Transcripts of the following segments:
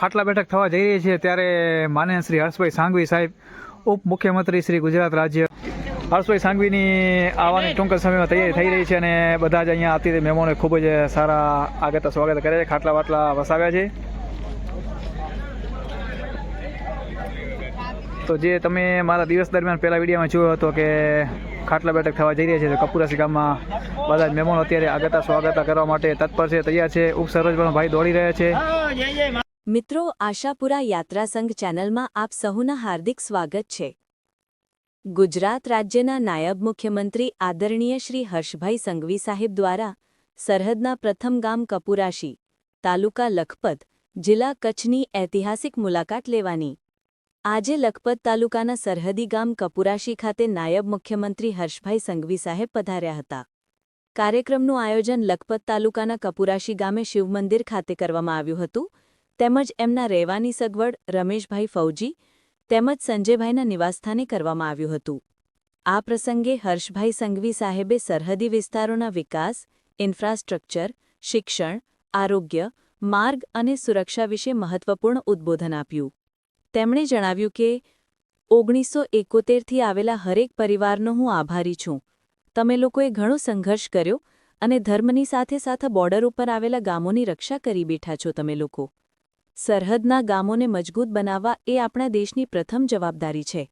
ખાટલા બેઠક થવા જઈ રહી છે. ત્યારે માનનીય શ્રી હર્ષભાઈ સાંઘવી સાહેબ ઉપ મુખ્યમંત્રી શ્રી ગુજરાત રાજ્ય હર્ષભાઈ સાંઘવીની આવવાની ટૂંક સમયમાં તૈયારી થઈ રહી છે અને બધા જ અહીંયા આવતી મહેમાનોએ ખૂબ જ સારા આગત સ્વાગત કરે છે. ખાટલા વાટલા વસાવ્યા છે. તો જે તમે મારા દિવસ દરમિયાન પહેલા વિડીયોમાં જોયો હતો કે ખાટલા બેઠક થવા જઈ રહ્યા છે, તો કપુરાસી ગામમાં બધા જ મહેમાનો અત્યારે આગતા સ્વાગત કરવા માટે તત્પર છે, તૈયાર છે. ઉપસરજ પણ ભાઈ દોડી રહ્યા છે. મિત્રો, આશાપુરા યાત્રા સંઘ ચેનલમાં આપ સહુના હાર્દિક સ્વાગત છે. ગુજરાત રાજ્યના નાયબ મુખ્યમંત્રી આદરણીય શ્રી હર્ષભાઈ સંઘવી સાહેબ દ્વારા સરહદના પ્રથમ ગામ કપુરાશી, તાલુકા લખપત, જિલ્લા કચ્છની ઐતિહાસિક મુલાકાત લેવાની. આજે લખપત તાલુકાના સરહદી ગામ કપુરાશી ખાતે નાયબ મુખ્યમંત્રી હર્ષભાઈ સંઘવી સાહેબ પધાર્યા હતા. કાર્યક્રમનું આયોજન લખપત તાલુકાના કપુરાશી ગામે શિવમંદિર ખાતે કરવામાં આવ્યું હતું. તેમજ એમના રહેવાની સગવડ, રમેશભાઈ ફૌજી, તેમજ સંજયભાઈના નિવાસસ્થાને કરવામાં આવ્યું હતું. આ પ્રસંગે હર્ષભાઈ સંઘવી સાહેબે સરહદી વિસ્તારોના વિકાસ, ઇન્ફ્રાસ્ટ્રક્ચર, શિક્ષણ, આરોગ્ય, માર્ગ અને સુરક્ષા વિશે મહત્વપૂર્ણ ઉદ્બોધન આપ્યું. તેમણે જણાવ્યું કે, ઓગણીસો એકોતેરથી આવેલા હરેક પરિવારનો હું આભારી છું. તમે લોકોએ ઘણો સંઘર્ષ કર્યો અને ધર્મની સાથે સાથે બોર્ડર ઉપર આવેલા ગામોની રક્ષા કરી બેઠા છો તમે લોકો. સરહદના ગામોને મજબૂત બનાવવા એ આપણા દેશની પ્રથમ જવાબદારી છે.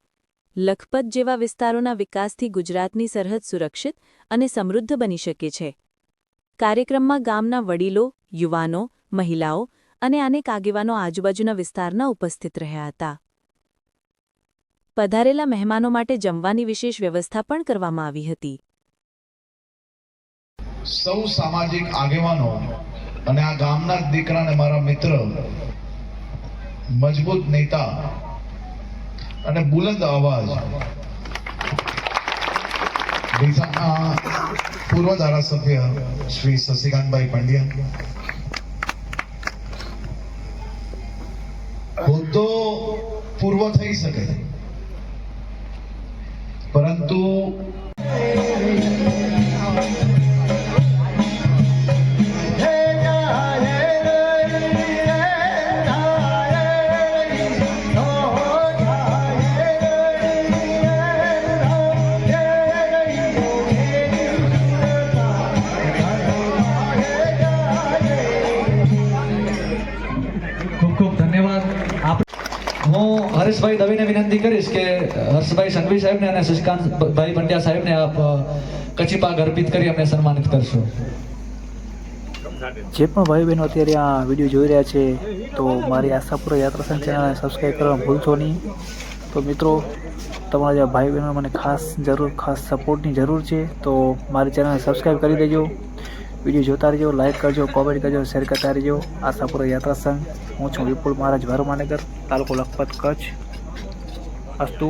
લખપત જેવા વિસ્તારોના વિકાસથી ગુજરાતની સરહદ સુરક્ષિત અને સમૃદ્ધ બની શકે છે. કાર્યક્રમમાં ગામના વડીલો, યુવાનો, મહિલાઓ અને અનેક આગેવાનો આજુબાજુના વિસ્તારના ઉપસ્થિત રહ્યા હતા. પધારેલા મહેમાનો માટે જમવાની વિશેષ વ્યવસ્થા પણ કરવામાં આવી હતી. સૌ સામાજિક આગેવાનો અને આ ગામના દીકરા અને મારા મિત્ર મજબૂત નેતા અને બુલંદ અવાજ. પૂર્વ ધારાસભ્ય શ્રી શશિકાંતભાઈ પંડ્યા. હોદ્દો પૂર્વ થઈ શકે. પરંતુ હરેશભાઈ દવીને વિનંતી કરીશ કે હર્ષભાઈ સંઘવી સાહેબને અને શશિકાંતભાઈ પંડ્યા સાહેબને આપ કચ્છી પાક અર્પિત કરી અમને સન્માનિત કરશો. જે પણ ભાઈ બહેનો અત્યારે આ વીડિયો જોઈ રહ્યા છે, તો મારી આશાપુરા યાત્રા સંઘ ચેનલને સબસ્ક્રાઈબ કરવાનું ભૂલશો નહીં. તો મિત્રો, તમારા જેવા ભાઈ બહેનો મને ખાસ જરૂર, ખાસ સપોર્ટની જરૂર છે, તો મારી ચેનલને સબસ્ક્રાઈબ કરી દેજો. વીડિયો જોતા રહેજો લાઇક કરજો કોમેન્ટ કરજો શેર કરતા રહેજો. આશાપુરા યાત્રા સંઘ હું છું વિપુલ મહારાજ ભરમાનગર, તાલુકો લખપત કચ્છ. અસ્તુ.